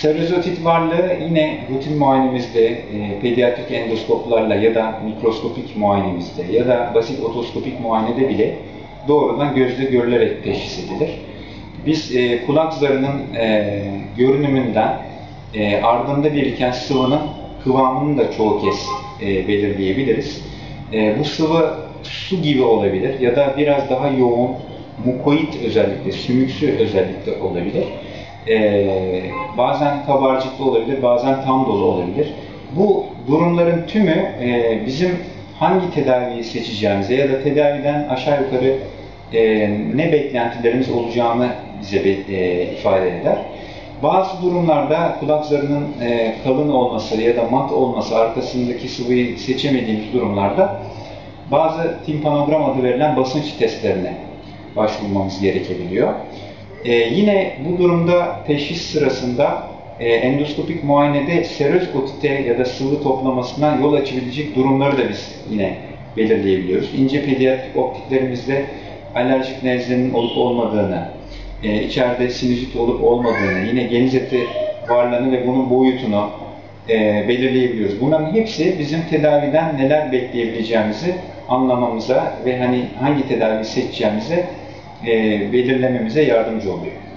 Serozotit varlığı yine rutin muayenemizde e, pediatrik endoskoplarla ya da mikroskopik muayenemizde ya da basit otoskopik muayenede bile doğrudan gözle görülerek teşhis edilir. Biz e, kulak zarının e, görünümünden e, ardında biriken sıvının kıvamını da çoğu kez e, belirleyebiliriz. E, bu sıvı su gibi olabilir ya da biraz daha yoğun, mukoid özellikle, sümüksü özellikle olabilir. Ee, bazen kabarcıklı olabilir, bazen tam dolu olabilir. Bu durumların tümü e, bizim hangi tedaviyi seçeceğimize ya da tedaviden aşağı yukarı e, ne beklentilerimiz olacağını bize e, ifade eder. Bazı durumlarda kulak zarının e, kalın olması ya da mat olması, arkasındaki sıvıyı seçemediğimiz durumlarda bazı timpanogram adı verilen basınç testlerine başvurmamız gerekebiliyor. Ee, yine bu durumda teşhis sırasında e, endoskopik muayenede seröz otite ya da sıvı toplamasına yol açabilecek durumları da biz yine belirleyebiliyoruz. İnce pediatrik optiklerimizde alerjik nezlenin olup olmadığını, e, içeride sinüzit olup olmadığını, yine geniz eti varlığını ve bunun boyutunu e, belirleyebiliyoruz. Bunların hepsi bizim tedaviden neler bekleyebileceğimizi anlamamıza ve hani hangi tedavi seçeceğimize e, belirlememize yardımcı oluyor.